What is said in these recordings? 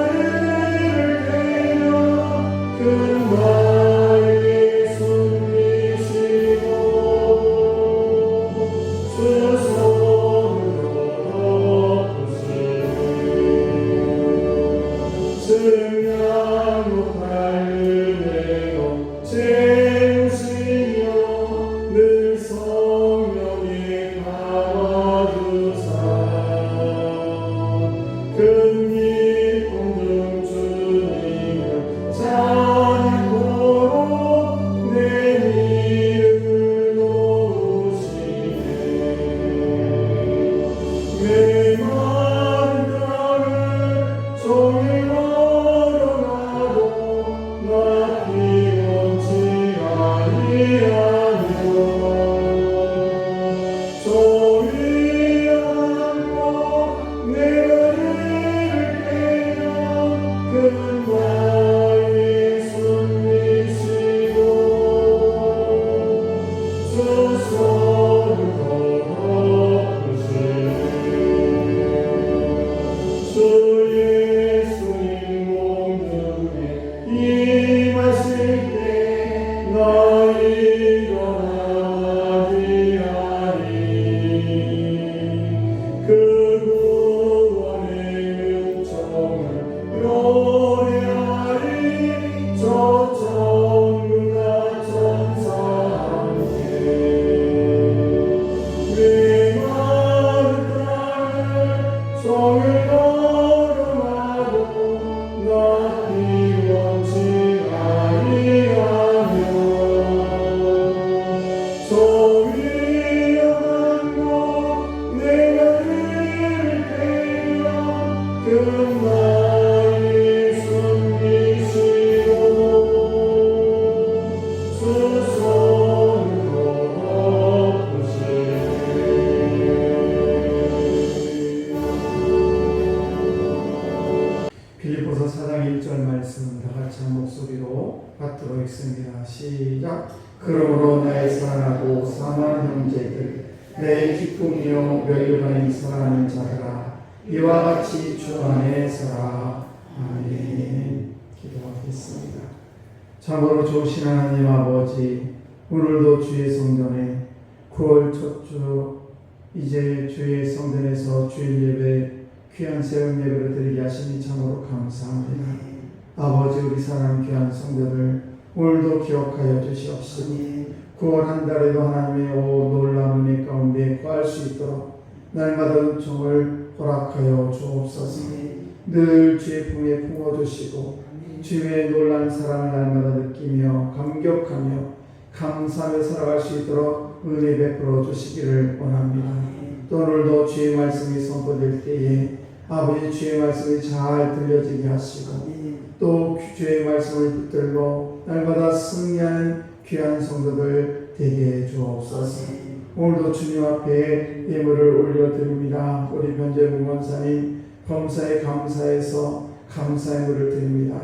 Amen. 빌립보서 4장 1절 말씀 다 같이 한 목소리로 받도록 읽습니다. 시작. 그러므로 나의 사랑하고 사랑하는 제들, 내 기쁨이요 멸류관이 사랑하는 자들아, 이와 같이 주 안에 서라. 아멘. 기도하겠습니다. 참으로 좋으신 하나님 아버지, 오늘도 주의 성전에 9월 첫 주 이제 주의 성전에서 주일 예배 귀한 새벽 예배를 드리게 하시니 참으로 감사합니다. 아버지 우리 사랑 귀한 성도들 오늘도 기억하여 주시옵시고 9월 한 달에도 하나님의 오 놀라운 은혜 가운데 구할 수 있도록 날마다 은총을 허락하여 주옵소서. 늘 주의 품에 품어주시고 주의 놀란 사랑을 날마다 느끼며 감격하며 감사하며 살아갈 수 있도록 은혜 베풀어 주시기를 원합니다. 또 오늘도 주의 말씀이 선포될 때에 아버지 주의 말씀이 잘 들려지게 하시고 또 주의 말씀을 붙들고 날마다 승리하는 귀한 성도들 되게 해 주옵소서. 오늘도 주님 앞에 예물을 올려드립니다. 우리 변재문 권사님 검사에 감사해서 감사의 물을 드립니다.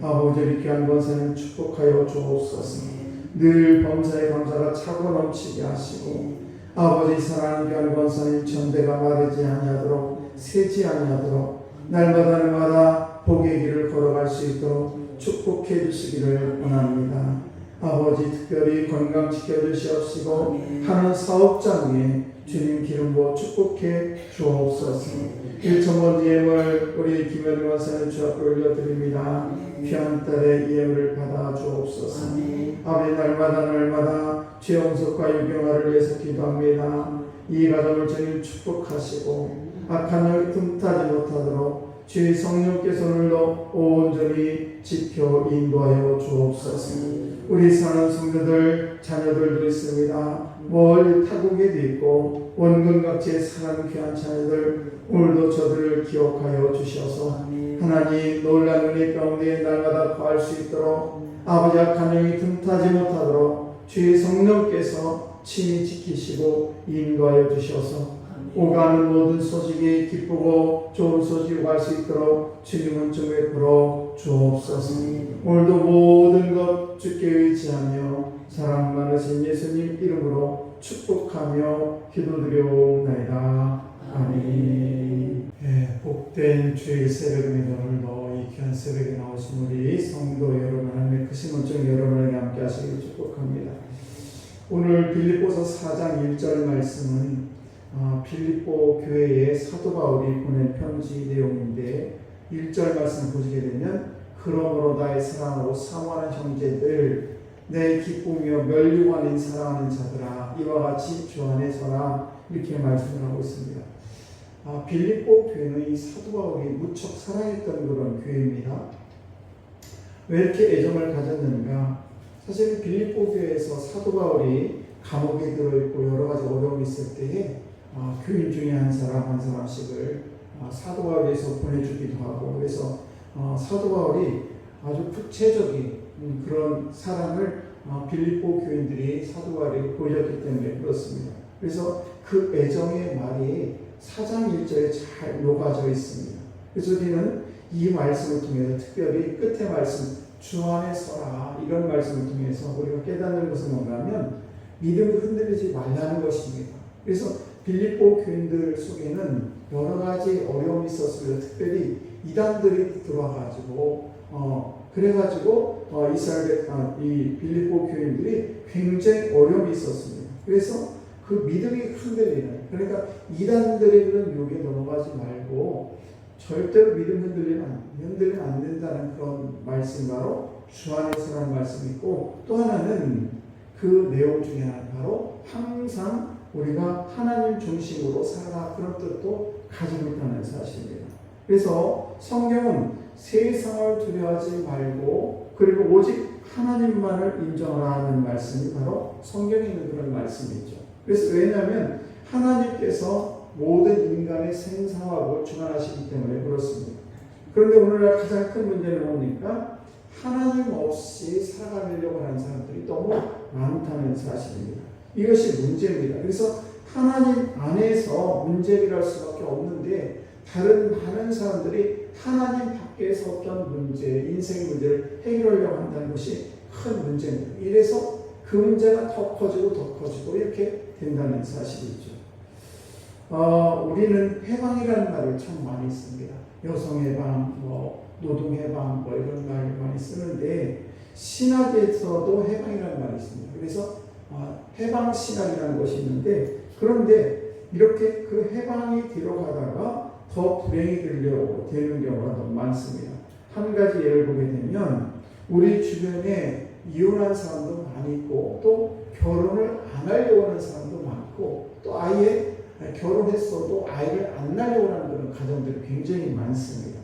아버지 우리 귀한 권사님 축복하여 주옵소서. 늘 범사의 감사가 차고 넘치게 하시고 아버지 사랑하는 귀한 권사님 전대가 마르지 아니하도록 새지 아니하도록 날마다 날마다 복의 길을 걸어갈 수 있도록 축복해 주시기를 원합니다. 아버지 특별히 건강 지켜주시옵시고 하는 사업장 위에 주님 기름 부어 축복해 주옵소서. 1천번 예물 우리 김현우 원사님 주 앞에 올려드립니다. 귀한 딸의 예물을 받아 주옵소서. 아버지 날마다 날마다 죄용석과 유경화를 위해서 기도합니다. 이 가정을 주님 축복하시고 악한 영이 틈타지 못하도록 주의 성령께서 오늘도 온전히 지켜 인도하여 주옵소서. 우리 사는 성도들 자녀들도 있습니다. 멀리 타국에도 있고 원근 각지에 사는 귀한 자녀들 오늘도 저들을 기억하여 주셔서 하나님 놀란 은혜 가운데 날마다 구할 수 있도록 아버지 악한 영이 틈타지 못하도록 주의 성령께서 친히 지키시고 인도하여 주셔서 오가는 모든 소식이 기쁘고 좋은 소식이 갈수 있도록 주님은 좀 베풀어 주옵소서. 오늘도 모든 것 주께 의지하며 사랑 많으신 예수님 이름으로 축복하며 기도드려옵나이다. 아멘. 예, 복된 주의 새벽입니다. 오늘도 이 귀한 새벽에 나오신 우리 성도 여러분, 하나님의 크신 은총 여러분에게 함께 하시길 축복합니다. 오늘 빌립보서 4장 1절 말씀은 아, 빌립보 교회에 사도 바울이 보낸 편지 내용인데 1절 말씀 보시게 되면 그러므로 나의 사랑으로 사모하는 형제들 내 기쁨이여 멸류관인 사랑하는 자들아 이와 같이 주 안에 서라 이렇게 말씀을 하고 있습니다. 아, 빌립보 교회는 이 사도 바울이 무척 사랑했던 그런 교회입니다. 왜 이렇게 애정을 가졌는가? 사실 빌립보 교회에서 사도 바울이 감옥에 들어있고 여러 가지 어려움이 있을 때에 아, 교인 중에 한 사람 한 사람씩을 아, 사도 바울에서 보내주기도 하고 그래서 어, 사도 바울이 아주 구체적인 음, 그런 사랑을 어, 빌립보 교인들이 사도 바울에게 보여줬기 때문에 그렇습니다. 그래서 그 애정의 말이 사장 1절에 잘 녹아져 있습니다. 그래서 우리는 이 말씀을 통해서 특별히 끝에 말씀 주 안에 서라 이런 말씀을 통해서 우리가 깨닫는 것은 뭔가 하면 믿음이 흔들리지 말라는 것입니다. 그래서 빌립보 교인들 속에는 여러 가지 어려움이 있었습니다. 특별히 이단들이 들어와가지고 어 그래가지고 어 이스라엘 아, 이 빌립보 교인들이 굉장히 어려움이 있었습니다. 그래서 그 믿음이 흔들리는 그러니까 이단들의 그런 욕에 넘어가지 말고 절대로 믿음 흔들리면 흔들리면 안 된다는 그런 말씀 바로 주 안에서라는 말씀이 있고 또 하나는 그 내용 중에 하나는 바로 항상 우리가 하나님 중심으로 살아라 그런 뜻도 가지고 있다는 사실입니다. 그래서 성경은 세상을 두려워하지 말고 그리고 오직 하나님만을 인정하라는 말씀이 바로 성경에 있는 그런 말씀이죠. 그래서 왜냐하면 하나님께서 모든 인간의 생사하고 주관하시기 때문에 그렇습니다. 그런데 오늘날 가장 큰 문제는 뭡니까? 하나님 없이 살아가려고 하는 사람들이 너무 많다는 사실입니다. 이것이 문제입니다. 그래서 하나님 안에서 문제를 할 수밖에 없는데 다른 많은 사람들이 하나님 밖에서 어떤 문제, 인생 문제를 해결하려고 한다는 것이 큰 문제입니다. 이래서 그 문제가 더 커지고 더 커지고 이렇게 된다는 사실이죠. 어, 우리는 해방이라는 말을 참 많이 씁니다. 여성 해방, 뭐 노동 해방, 뭐 이런 말 많이 쓰는데 신학에서도 해방이라는 말이 있습니다. 그래서 어, 해방 신학이라는 것이 있는데 그런데 이렇게 그 해방이 들어가다가 더 불행이 되려고 되는 경우가 너무 많습니다. 한 가지 예를 보게 되면 우리 주변에 이혼한 사람도 많이 있고 또 결혼을 안 하려고 하는 사람도 많고 또 아예 결혼했어도 아이를 안 낳으려고 하는 그런 가정들이 굉장히 많습니다.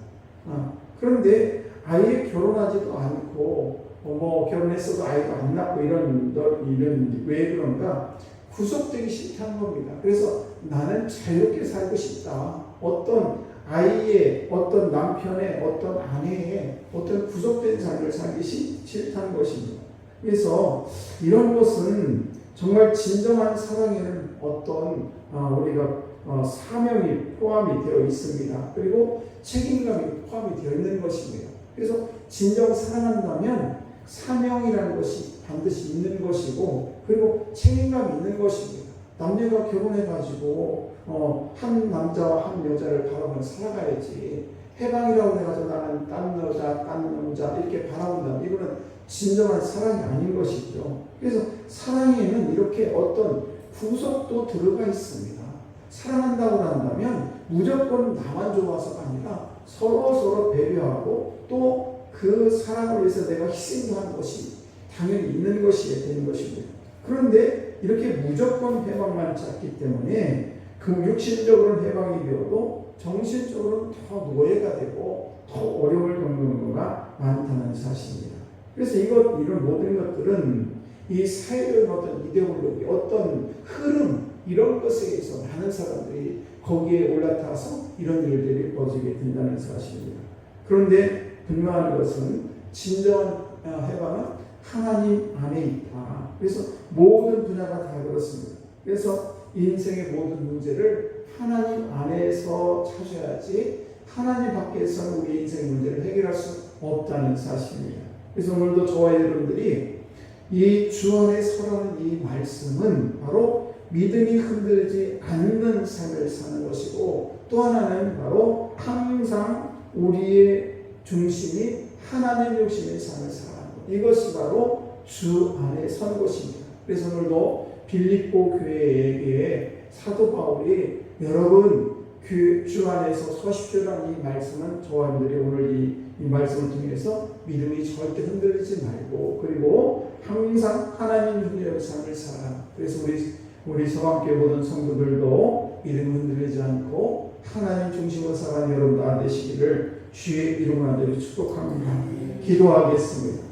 어, 그런데 아예 결혼하지도 않고 어, 뭐 결혼했어도 아이도 안 낳고 이런 이런 왜 그런가 구속되기 싫다는 겁니다. 그래서 나는 자유롭게 살고 싶다. 어떤 아이의 어떤 남편의 어떤 아내의 어떤 구속된 삶을 살기 싫- 싫다는 것입니다. 그래서 이런 것은 정말 진정한 사랑에는 어떤 어, 우리가 어, 사명이 포함이 되어 있습니다. 그리고 책임감이 포함이 되어 있는 것입니다. 그래서 진정 사랑한다면 사명이라는 것이 반드시 있는 것이고 그리고 책임감이 있는 것입니다. 남녀가 결혼해가지고 어, 한 남자와 한 여자를 바라보며 살아가야지 해방이라고 해가지고 나는 딴 여자, 딴 남자 이렇게 바라본다. 이거는 진정한 사랑이 아닌 것이죠. 그래서 사랑에는 이렇게 어떤 구속도 들어가 있습니다. 사랑한다고 한다면 무조건 나만 좋아서가 아니라 서로 서로 배려하고 또 그 사랑을 위해서 내가 희생도 하는 것이 당연히 있는 것이 되는 것입니다. 그런데 이렇게 무조건 해방만 찾기 때문에 그 육신적으로는 해방이 되어도 정신적으로는 더 노예가 되고 더 어려움을 겪는 경우가 많다는 사실입니다. 그래서 이것 이런 모든 것들은 이 사회적인 어떤 이데올로기, 어떤 흐름 이런 것에 의해서 많은 사람들이 거기에 올라타서 이런 일들이 벌어지게 된다는 사실입니다. 그런데 분명한 것은 진정한 어, 해방은 하나님 안에 있다. 그래서 모든 분야가 다 그렇습니다. 그래서 인생의 모든 문제를 하나님 안에서 찾아야지 하나님 밖에서는 우리 인생 문제를 해결할 수 없다는 사실입니다. 그래서 오늘도 저와 여러분들이 이 주 안에 서라는 이 말씀은 바로 믿음이 흔들지 않는 삶을 사는 것이고 또 하나는 바로 항상 우리의 중심이 하나님 중심의 삶을 살아가는 것. 이것이 바로 주 안에 선 것입니다. 그래서 오늘도 빌립보 교회에게 사도 바울이 여러분 그 주 안에서 서십시오라는 이 말씀은 저와 여러분들이 오늘 이, 이 말씀을 통해서 믿음이 절대 흔들리지 말고 그리고 항상 하나님 중심의 삶을 살아. 그래서 우리 우리 서방교회 모든 성도들도 믿음 흔들리지 않고 하나님 중심으로 살아가는 여러분 다 되시기를 주의 이름으로 축복합니다. 기도하겠습니다.